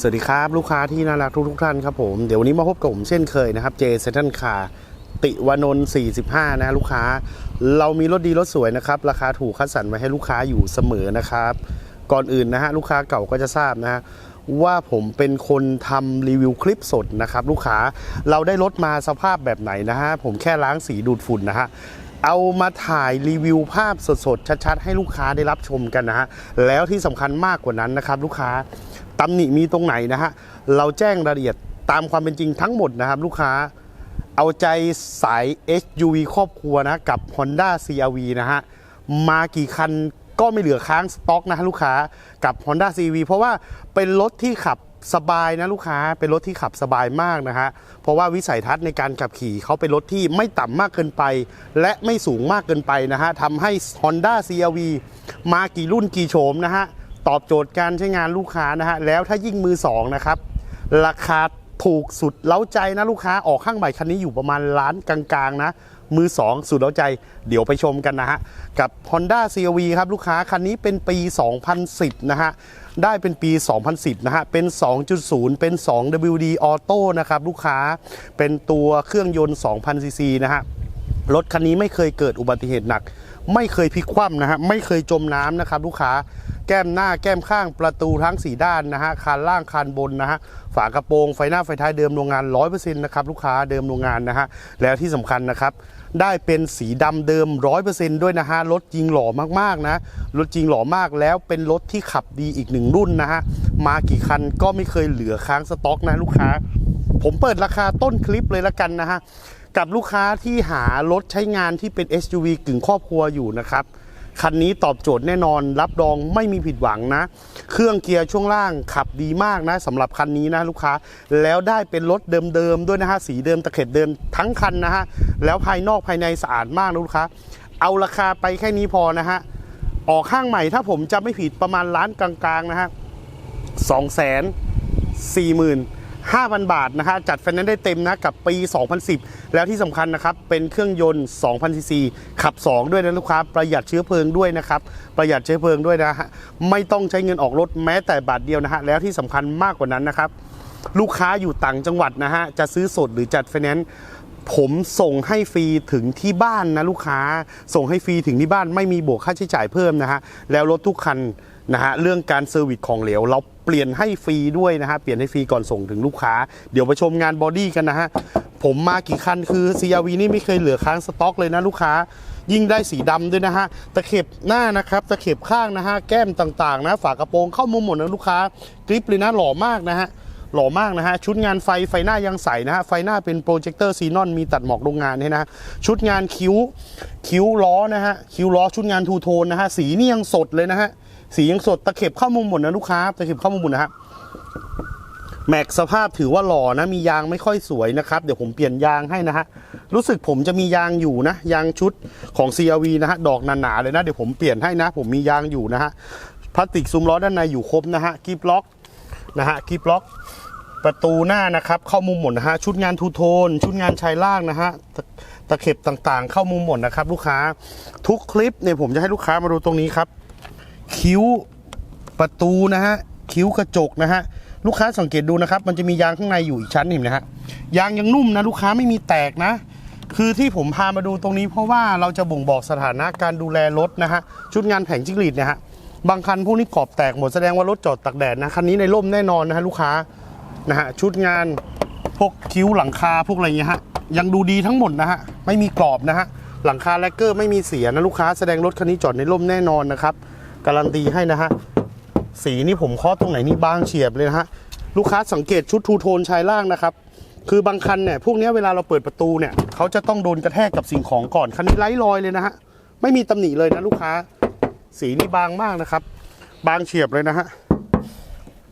สวัสดีครับลูกค้าที่น่ารักทุกทุกๆท่านครับผมเดี๋ยววันนี้มาพบกับผมเช่นเคยนะครับเจเซนทันคาติวานนท์45 นะลูกค้า เรามีรถดีรถสวยนะครับ ราคาถูกคัดสรรไว้ให้ลูกค้าอยู่เสมอนะครับ ก่อนอื่นนะฮะลูกค้าเก่าก็จะทราบนะฮะว่าผมเป็นคนทำรีวิวคลิปสดนะครับ ลูกค้าเราได้รถมาสภาพแบบไหนนะฮะผมแค่ล้างสีดูดฝุ่นนะฮะ เอามาถ่ายรีวิวภาพสดๆชัดๆ ให้ลูกค้าได้รับชมกันนะฮะแล้วที่สำคัญมากกว่านั้นนะครับ ลูกค้าตำหนิมีตรงไหนนะฮะเราแจ้งรายละเอียดตามความเป็นจริงทั้งหมดนะครับ ลูกค้าเอาใจสาย SUV ครอบครัวนะกับ Honda CRV นะฮะมากี่คันก็ไม่เหลือค้างสต็อกนะฮะลูกค้ากับ Honda CRV เพราะว่าเป็นรถที่ขับ สบายนะลูกค้าเป็นรถที่ขับสบายมากนะฮะเพราะว่าวิสัยทัศน์ในการขับขี่เขาเป็นรถที่ไม่ต่ำมากเกินไป และไม่สูงมากเกินไปนะฮะทำให้ Honda CRV มากี่รุ่นกี่โฉมนะฮะตอบโจทย์การใช้งานลูกค้านะฮะแล้วถ้ายิ่งมือสองนะครับราคาถูกสุดเล้าใจนะลูกค้าออกข้างใหม่คันนี้อยู่ประมาณล้านกลางๆนะ มือ 2 สุดเล้าใจเดี๋ยวไปชมกันนะฮะ กับ Honda CRV ครับลูกค้า คันนี้เป็นปี 2010 นะฮะ ได้เป็นปี 2010 นะฮะ เป็น 2.0 เป็น 2 WD Auto นะครับลูกค้าเป็นตัวเครื่องยนต์ 2,000ซีซีนะฮะ รถคันนี้ไม่เคยเกิดอุบัติเหตุหนัก ไม่เคยพลิกคว่ำนะฮะ ไม่เคยจมน้ำนะครับลูกค้า แก้มหน้าแก้มข้างประตูทั้ง 4 ด้านนะฮะคานล่างคานบนนะฮะฝากระโปรงไฟหน้าไฟท้ายเดิมโรงงาน 100%นะครับลูกค้าเดิมโรงงานนะฮะแล้วที่สำคัญนะครับได้เป็นสีดำเดิม 100%ด้วยนะฮะรถจริงหล่อมากๆนะรถจริงหล่อมากแล้วเป็นรถที่ขับดีอีกหนึ่งรุ่นนะฮะมากี่คันก็ไม่เคยเหลือค้างสต็อกนะลูกค้า ผมเปิดราคาต้นคลิปเลยละกันนะฮะกับลูกค้าที่หารถใช้งานที่เป็น SUV กึ่งครอบครัวอยู่นะครับ คันนี้ตอบโจทย์แน่นอน รับรองไม่มีผิดหวังนะ เครื่องเกียร์ช่วงล่างขับดีมากนะสำหรับคันนี้นะลูกค้า แล้วได้เป็นรถเดิมๆด้วยนะฮะสีเดิมตะเข็บเดิมทั้งคันนะฮะแล้วภายนอกภายในสะอาดมากนะลูกค้า เอาราคาไปแค่นี้พอนะฮะออกข้างใหม่ถ้าผมจะไม่ผิดประมาณล้านกลางๆนะฮะ2 4 5 0 0 0 บาทนะฮะจัดไฟแนนซ์ได้เต็มนะกับปี 2010 แล้วที่สำคัญนะครับ เป็นเครื่องยนต์ 2,000ซีซีขับ 2 ด้วยนะลูกค้า ประหยัดเชื้อเพลิงด้วยนะครับ ประหยัดเชื้อเพลิงด้วยนะฮะไม่ต้องใช้เงินออกรถแม้แต่บาทเดียวนะฮะแล้วที่สำคัญมากกว่านั้นนะครับ ลูกค้าอยู่ต่างจังหวัดนะฮะจะซื้อสดหรือจัดไฟแนนซ์ผมส่งให้ฟรีถึงที่บ้านนะลูกค้า ส่งให้ฟรีถึงที่บ้านไม่มีบวกค่าใช้จ่ายเพิ่มนะฮะแล้วรถทุกคัน นะฮะเรื่องการเซอร์วิสของเหลว เราเปลี่ยนให้ฟรีด้วยนะฮะเปลี่ยนให้ฟรีก่อนส่งถึงลูกค้า เดี๋ยวไปชมงานบอดี้กันนะฮะผมมากี่คันคือ CRV นี่ไม่เคยเหลือค้างสต็อกเลยนะลูกค้า ยิ่งได้สีดำด้วยนะฮะตะเข็บหน้านะครับตะเข็บข้างนะฮะแก้มต่างๆ นะฝากระโปรงเข้ามุมหมดนะลูกค้ากริปเลยนะหล่อมากนะฮะหล่อมากนะฮะ ชุดงานไฟไฟหน้ายังใสนะฮะ ไฟหน้าเป็นโปรเจคเตอร์ซีนอนมีตัดหมอกโรงงานเนี่นะ ชุดงานคิ้ว คิ้วล้อนะฮะ คิ้วล้อชุดงานทูโทนนะฮะ สีนี่ยังสดเลยนะฮะ สียังสดตะเข็บเข้ามุมหมดนะลูกค้าตะเข็บเข้ามุมหมดนะฮะแม็กสภาพถือว่าหล่อนะมียางไม่ค่อยสวยนะครับ เดี๋ยวผมเปลี่ยนยางให้นะฮะรู้สึกผมจะมียางอยู่นะ ยางชุดของ CRV นะฮะดอกหนาๆเลยนะ เดี๋ยวผมเปลี่ยนให้นะ ผมมียางอยู่นะฮะพลาสติกซุ้มล้อด้านในอยู่ครบนะฮะกิฟล็อกนะฮะกิฟล็อก ประตูหน้านะครับ เข้ามุมหมดนะฮะชุดงานทูโทน ชุดงานชายล่างนะฮะตะเข็บต่างๆ เข้ามุมหมดนะครับ ลูกค้าทุกคลิปเนี่ยผมจะให้ลูกค้ามาดูตรงนี้ครับ คิ้วประตูนะฮะคิ้วกระจกนะฮะลูกค้าสังเกตดูนะครับ มันจะมียางข้างในอยู่อีกชั้นเห็นไหมฮะยางยังนุ่มนะลูกค้าไม่มีแตกนะ คือที่ผมพามาดูตรงนี้ เพราะว่าเราจะบ่งบอกสถานะการดูแลรถนะฮะชุดงานแผงจิ้งหรีดเนี่ยฮะบางคันพวกนี้ขอบแตกหมดแสดงว่ารถจอดตากแดดนะคันนี้ในร่มแน่นอนนะฮะลูกค้านะฮะชุดงานพวกคิ้วหลังคาพวกอะไรเงี้ยฮะยังดูดีทั้งหมดนะฮะไม่มีกรอบนะฮะหลังคาแลกเกอร์ไม่มีเสียนะลูกค้าแสดงรถคันนี้จอดในร่มแน่นอนนะครับ การันตีให้นะฮะ สีนี่ผมเคาะตรงไหนนี่บางเฉียบเลยนะฮะ ลูกค้าสังเกตชุดทูโทนชายล่างนะครับ คือบางคันเนี่ยพวกนี้เวลาเราเปิดประตูเนี่ยเขาจะต้องโดนกระแทกกับสิ่งของก่อน คันนี้ไร้รอยเลยนะฮะ ไม่มีตำหนิเลยนะลูกค้า สีนี่บางมากนะครับ บางเฉียบเลยนะฮะ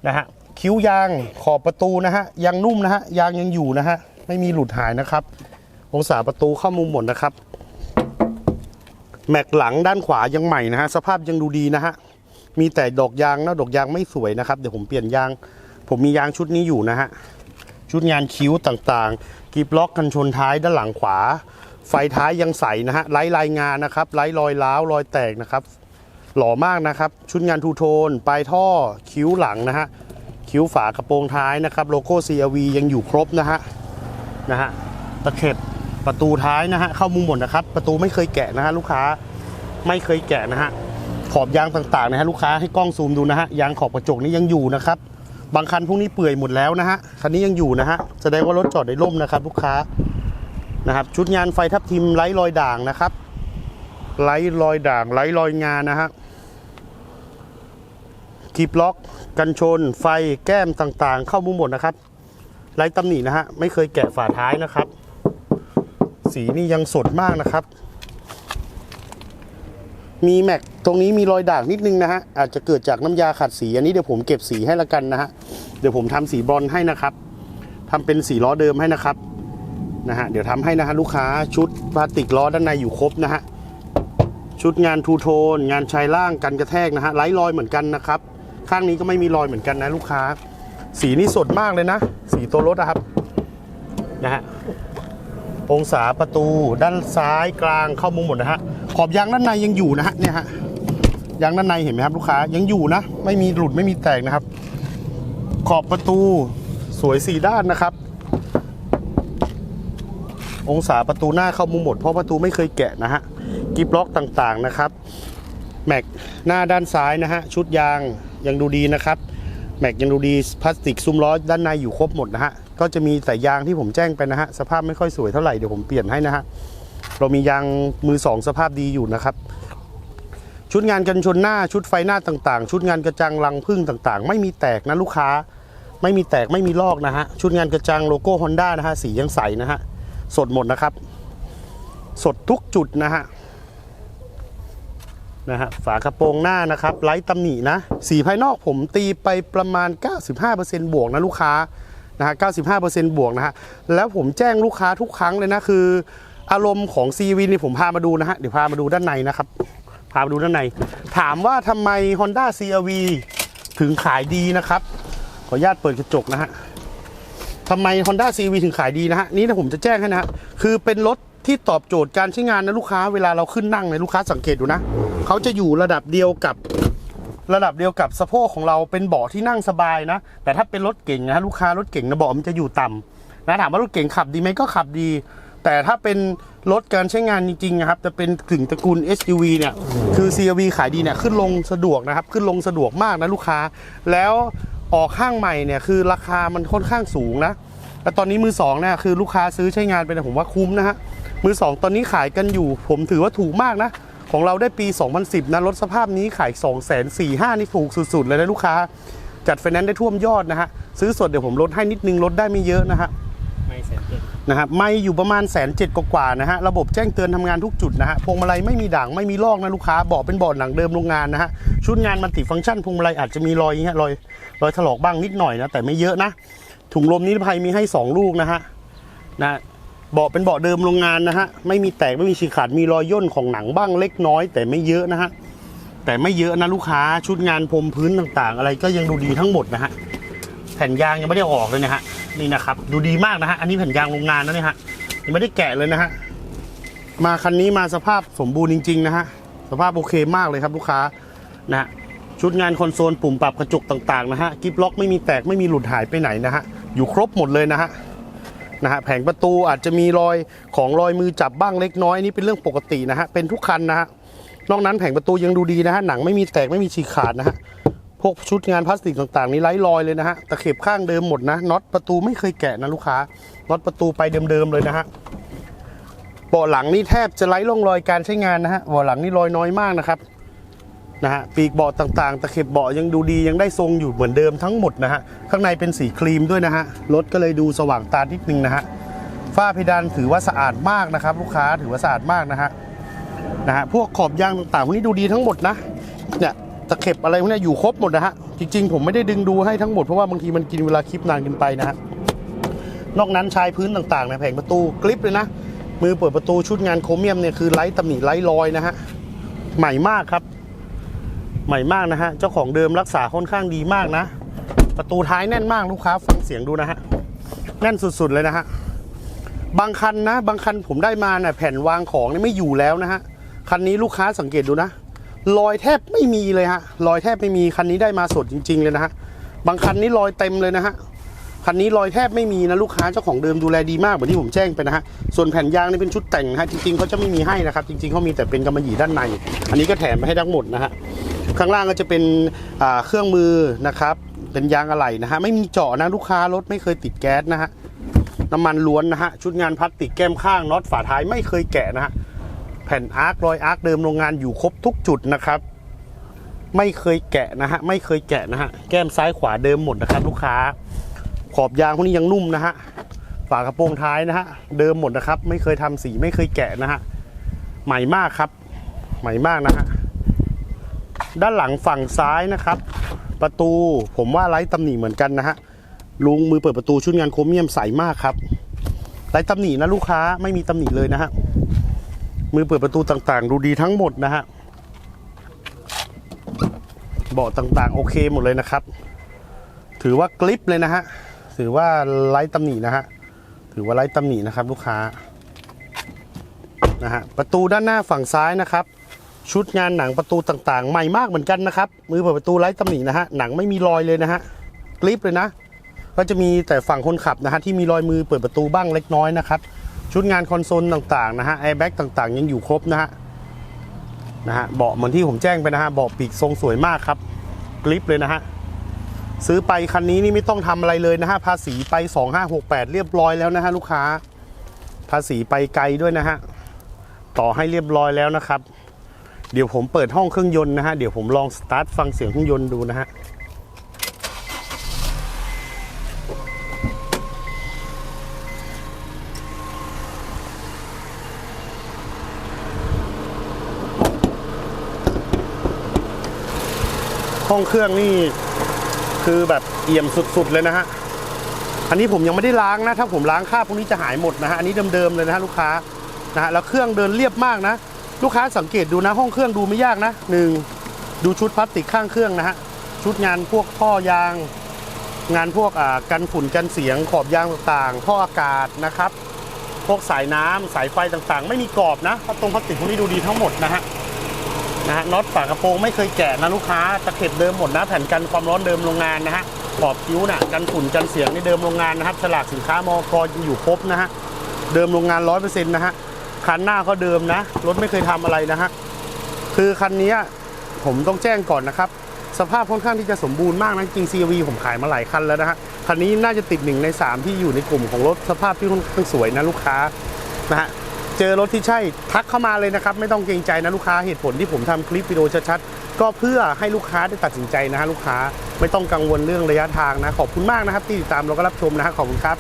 นะฮะ คิ้วยางขอบประตูนะฮะ ยังนุ่มนะฮะ ยางยังอยู่นะฮะ ไม่มีหลุดหายนะครับ องศาประตูเข้ามุมหมดนะครับ แม็กหลังด้านขวายังใหม่นะฮะสภาพยังดูดีนะฮะมีแต่ดอกยางนะดอกยางไม่สวยนะครับเดี๋ยวผมเปลี่ยนยาง ผมมียางชุดนี้อยู่นะฮะชุดงานคิ้วต่างๆกีบล็อกกันชนท้ายด้านหลังขวา ไฟท้ายยังใสนะฮะไร้ลายงานนะครับไร้รอยร้าวรอยแตกนะครับ หล่อมากนะครับ ชุดงานทูโทนปลายท่อคิ้วหลังนะฮะคิ้วฝากระโปรงท้ายนะครับ โลโก้ CRV ยังอยู่ครบนะฮะนะฮะตะเข็บ ประตูท้ายนะฮะเข้ามุมหมดนะครับ ประตูไม่เคยแกะนะฮะลูกค้าไม่เคยแกะนะฮะขอบยางต่างๆนะฮะลูกค้าให้กล้องซูมดูนะฮะยางขอบกระจกนี่ยังอยู่นะครับ บางคันพวกนี้เปื่อยหมดแล้วนะฮะคันนี้ยังอยู่นะฮะแสดงว่ารถจอดในร่มนะครับ ลูกค้านะครับ ชุดงานไฟทับทิมไร้รอยด่างนะครับไร้รอยด่างไร้รอยงานนะฮะกีบล็อก กันชน ไฟแก้มต่างๆ เข้ามุมหมดนะครับไร้ตำหนินะฮะไม่เคยแกะฝาท้ายนะครับ สีนี่ยังสดมากนะครับ มีแม็กตรงนี้มีรอยด่างนิดนึงนะฮะอาจจะเกิดจากน้ำยาขัดสี อันนี้เดี๋ยวผมเก็บสีให้ละกันนะฮะเดี๋ยวผมทำสีบอนซ์ให้นะครับทำเป็นสีล้อเดิมให้นะครับนะฮะเดี๋ยวทำให้นะฮะลูกค้าชุดพลาสติกล้อด้านในอยู่ครบนะฮะชุดงานทูโทน งานชายล่างกันกระแทกนะฮะไร้รอยเหมือนกันนะครับ ข้างนี้ก็ไม่มีรอยเหมือนกันนะลูกค้า สีนี่สดมากเลยนะ สีตัวรถนะครับนะฮะ องศาประตูด้านซ้ายกลางเข้ามุมหมดนะฮะขอบยางด้านในยังอยู่นะฮะเนี่ยฮะยางด้านในเห็นไหมครับลูกค้ายังอยู่นะ ไม่มีหลุดไม่มีแตกนะครับ ขอบประตูสวยสี่ด้านนะครับ องศาประตูหน้าเข้ามุมหมดเพราะประตูไม่เคยแกะนะฮะกิบล็อกต่างๆนะครับ แม็กหน้าด้านซ้ายนะฮะชุดยางยังดูดีนะครับ แม็กยังดูดีพลาสติกซุ้มล้อด้านในอยู่ครบหมดนะฮะ ก็จะมีแต่ยางที่ผมแจ้งไปนะฮะ สภาพไม่ค่อยสวยเท่าไหร่เดี๋ยวผมเปลี่ยนให้นะฮะ เรามียางมือสองสภาพดีอยู่นะครับ ชุดงานกันชนหน้าชุดไฟหน้าต่างๆ ชุดงานกระจังรังพึ่งต่างๆ ไม่มีแตกนะลูกค้า ไม่มีแตกไม่มีลอกนะฮะ ชุดงานกระจังโลโก้ฮอนด้านะฮะสียังใสนะฮะ สดหมดนะครับ สดทุกจุดนะฮะ นะฮะฝากระโปรงหน้านะครับไร้ตำหนินะ สีภายนอกผมตีไปประมาณ 95%บวกนะลูกค้านะฮะ95%บวกนะฮะแล้วผมแจ้งลูกค้าทุกครั้งเลยนะคือ อารมณ์ของ CV นี่ผมพามาดูนะฮะเดี๋ยวพามาดูด้านในนะครับ พามาดูด้านใน ถามว่าทำไม Honda CRV ถึงขายดีนะครับ ขออนุญาตเปิดกระจกนะฮะทำไม Honda CRV ถึงขายดีนะฮะนี่นะผมจะแจ้งให้นะฮะคือเป็นรถที่ตอบโจทย์การใช้งานนะลูกค้าเวลาเราขึ้นนั่งเนี่ยลูกค้าสังเกตดูนะ เขาจะอยู่ระดับเดียวกับระดับเดียวกับสะโพกของเราเป็นเบาะที่นั่งสบายนะ แต่ถ้าเป็นรถเก่งนะลูกค้ารถเก่งนะเบาะมันจะอยู่ต่ำนะถามว่ารถเก่งขับดีไหมก็ขับดี แต่ถ้าเป็นรถการใช้งานจริงๆนะครับจะเป็นถึงตระกูล SUV เนี่ยคือ CRV ขายดีเนี่ยขึ้นลงสะดวกนะครับ ขึ้นลงสะดวกมากนะลูกค้า แล้วออกข้างใหม่เนี่ยคือราคามันค่อนข้างสูงนะแล้วตอนนี้มือสองเนี่ยคือลูกค้าซื้อใช้งานไปเนี่ยผมว่าคุ้มนะฮะมือสองตอนนี้ขายกันอยู่ ผมถือว่าถูกมากนะ ของเราได้ปี 2010 นะรถสภาพนี้ขาย 2 4 5 0 0นี่ถูกสุด ๆ เลยนะลูกค้า จัดไฟแนนซ์ได้ท่วมยอดนะฮะ ซื้อสดเดี๋ยวผมลดให้นิดนึงลดได้ไม่เยอะนะฮะไม่แสนเจ็ดนะครับไม่อยู่ประมาณแสนเจ็ดกว่าๆนะฮะ ระบบแจ้งเตือนทำงานทุกจุดนะฮะ พวงมาลัยไม่มีด่างไม่มีลอกนะลูกค้าเบาะเป็นเบาะหนังเดิมโรงงานนะฮะ ชุดงานมันติฟังก์ชันพวงมาลัยอาจจะมีรอยอย่างเงี้ยรอยรอยถลอกบ้างนิดหน่อยนะแต่ไม่เยอะนะ ถุงลมนิรภัยมีให้ 2 ลูกนะฮะนะ เบาะเป็นเบาะเดิมโรงงานนะฮะ ไม่มีแตกไม่มีฉีกขาดมีรอยย่นของหนังบ้างเล็กน้อย แต่ไม่เยอะนะฮะ แต่ไม่เยอะนะลูกค้าชุดงานพรมพื้นต่างๆ อะไรก็ยังดูดีทั้งหมดนะฮะ แผ่นยางยังไม่ได้ออกเลยนะฮะ นี่นะครับ ดูดีมากนะฮะ อันนี้แผ่นยางโรงงานนะเนี่ยฮะ ยังไม่ได้แกะเลยนะฮะ มาคันนี้มาสภาพสมบูรณ์จริงๆนะฮะ สภาพโอเคมากเลยครับลูกค้านะฮะชุดงานคอนโซลปุ่มปรับกระจกต่างๆนะฮะ กิฟล็อกไม่มีแตกไม่มีหลุดหายไปไหนนะฮะ อยู่ครบหมดเลยนะฮะ นะฮะแผงประตูอาจจะมีรอยของรอยมือจับบ้างเล็กน้อยนี่เป็นเรื่องปกตินะฮะเป็นทุกคันนะฮะนอกนั้นแผงประตูยังดูดีนะฮะหนังไม่มีแตกไม่มีฉีกขาดนะฮะพวกชุดงานพลาสติกต่างๆ นี่ไร้รอยเลยนะฮะตะเข็บข้างเดิมหมดนะน็อตประตูไม่เคยแกะนะลูกค้าน็อตประตูไปเดิมๆเลยนะฮะเบาะหลังนี่แทบจะไร้ร่องรอยการใช้งานนะฮะเบาะหลังนี่รอยน้อยมากนะครับ นะฮะปีกเบาะต่างๆ ตะเข็บเบาะยังดูดียังได้ทรงอยู่เหมือนเดิมทั้งหมดนะฮะข้างในเป็นสีครีมด้วยนะฮะรถก็เลยดูสว่างตานิดนึงนะฮะฝ้าเพดานถือว่าสะอาดมากนะครับลูกค้าถือว่าสะอาดมากนะฮะนะฮะพวกขอบยางต่างๆพวกนี้ดูดีทั้งหมดนะเนี่ยตะเข็บอะไรพวกนี้อยู่ครบหมดนะฮะจริงๆ ผมไม่ได้ดึงดูให้ทั้งหมดเพราะว่าบางทีมันกินเวลาคลิปนานเกินไปนะฮะนอกนั้นชายพื้นต่างๆในแผงประตูกลิปเลยนะมือเปิดประตูชุดงานโครเมียมเนี่ยคือไร้ตำหนิไร้รอยนะฮะใหม่มากครับ ใหม่มากนะฮะ เจ้าของเดิมรักษาค่อนข้างดีมากนะ ประตูท้ายแน่นมากลูกค้าฟังเสียงดูนะฮะ แน่นสุดๆเลยนะฮะ บางคันนะ บางคันผมได้มาเนี่ยแผ่นวางของนี่ไม่อยู่แล้วนะฮะ คันนี้ลูกค้าสังเกตดูนะ รอยแทบไม่มีเลยฮะ รอยแทบไม่มีคันนี้ได้มาสดจริง ๆเลยนะฮะ บางคันนี้รอยเต็มเลยนะฮะ คันนี้รอยแทบไม่มีนะลูกค้าเจ้าของเดิมดูแลดีมากเหมือนที่ผมแจ้งไปนะฮะส่วนแผ่นยางนี่เป็นชุดแต่งนะฮะจริงๆเขาจะไม่มีให้นะครับจริงๆเขามีแต่เป็นกำมะหยี่ด้านใน อันนี้ก็แถมมาให้ทั้งหมดนะฮะข้างล่างก็จะเป็นเครื่องมือนะครับเป็นยางอะไหล่นะฮะไม่มีเจาะนะลูกค้ารถไม่เคยติดแก๊สนะฮะน้ำมันล้วนนะฮะชุดงานพลาสติกแก้มข้างน็อตฝาท้ายไม่เคยแกะนะฮะแผ่นอาร์ครอยอาร์คเดิมโรงงานอยู่ครบทุกจุดนะครับไม่เคยแกะนะฮะไม่เคยแกะนะฮะแก้มซ้ายขวาเดิมหมดนะครับลูกค้า ขอบยางพวกนี้ยังนุ่มนะฮะฝากระโปรงท้ายนะฮะเดิมหมดนะครับ ไม่เคยทำสีไม่เคยแกะนะฮะใหม่มากครับ ใหม่มากนะฮะด้านหลังฝั่งซ้ายนะครับ ประตูผมว่าไร้ตำหนิเหมือนกันนะฮะลุงมือเปิดประตูชุดงานโครเมียมใสมากครับไร้ตำหนินะลูกค้าไม่มีตำหนิเลยนะฮะมือเปิดประตูต่างๆ ดูดีทั้งหมดนะฮะเบาะต่างๆ โอเคหมดเลยนะครับ ถือว่ากลิปเลยนะฮะ ถือว่าไร้ตำหนินะฮะถือว่าไร้ตำหนินะครับลูกค้านะฮะประตูด้านหน้าฝั่งซ้ายนะครับ ชุดงานหนังประตูต่างๆ ใหม่มากเหมือนกันนะครับ มือเปิดประตูไร้ตำหนินะฮะหนังไม่มีรอยเลยนะฮะกลิปเลยนะ ก็จะมีแต่ฝั่งคนขับนะฮะที่มีรอยมือเปิดประตูบ้างเล็กน้อยนะครับชุดงานคอนโซลต่างๆนะฮะแอร์แบ็กต่างๆ ยังอยู่ครบนะฮะนะฮะเบาะเหมือนที่ผมแจ้งไปนะฮะเบาะปีกทรงสวยมากครับกลิปเลยนะฮะ ซื้อไปคันนี้นี่ไม่ต้องทำอะไรเลยนะฮะภาษีไป 2568 เรียบร้อยแล้วนะฮะลูกค้า ภาษีไปไกลด้วยนะฮะต่อให้เรียบร้อยแล้วนะครับ เดี๋ยวผมเปิดห้องเครื่องยนต์นะฮะเดี๋ยวผมลองสตาร์ทฟังเสียงเครื่องยนต์ดูนะฮะห้องเครื่องนี่ คือแบบเอี่ยมสุดๆเลยนะฮะอันนี้ผมยังไม่ได้ล้างนะ ถ้าผมล้างคราบพวกนี้จะหายหมดนะฮะอันนี้เดิมๆเลยนะฮะลูกค้านะฮะแล้วเครื่องเดินเรียบมากนะ ลูกค้าสังเกตดูนะห้องเครื่องดูไม่ยากนะหนึ่งดูชุดพลาสติกข้างเครื่องนะฮะชุดงานพวกท่อยาง งานพวกอ่ากันฝุ่นกันเสียงขอบยางต่างๆท่ออากาศนะครับ พวกสายน้ำสายไฟต่างๆ ไม่มีกรอบนะตรงพลาสติกพวกนี้ดูดีทั้งหมดนะฮะ นะฮะน็อตฝากระโปรงไม่เคยแกะนะลูกค้าตะเข็บเดิมหมดนะแผ่นกันความร้อนเดิมโรงงานนะฮะขอบคิ้วน่ะกันฝุ่นกันเสียงในเดิมโรงงานนะครับฉลากสินค้ามอกยังอยู่ครบนะฮะเดิมโรงงานร้อยเปอร์เซ็นต์นะฮะคันหน้าก็เดิมนะรถไม่เคยทำอะไรนะฮะคือคันนี้ผมต้องแจ้งก่อนนะครับ สภาพค่อนข้างที่จะสมบูรณ์มากนะจริง CRV ผมขายมาหลายคันแล้วนะฮะคันนี้น่าจะติดหนึ่งในสามที่อยู่ในกลุ่มของรถสภาพที่ค่อนข้างสวยนะลูกค้านะฮะ เจอรถที่ใช่ทักเข้ามาเลยนะครับ ไม่ต้องเกรงใจนะลูกค้าเหตุผลที่ผมทำคลิปวิดีโอชัดๆก็เพื่อให้ลูกค้าได้ตัดสินใจนะฮะลูกค้าไม่ต้องกังวลเรื่องระยะทางนะขอบคุณมากนะครับที่ติดตามเราก็รับชมนะฮะขอบคุณครับ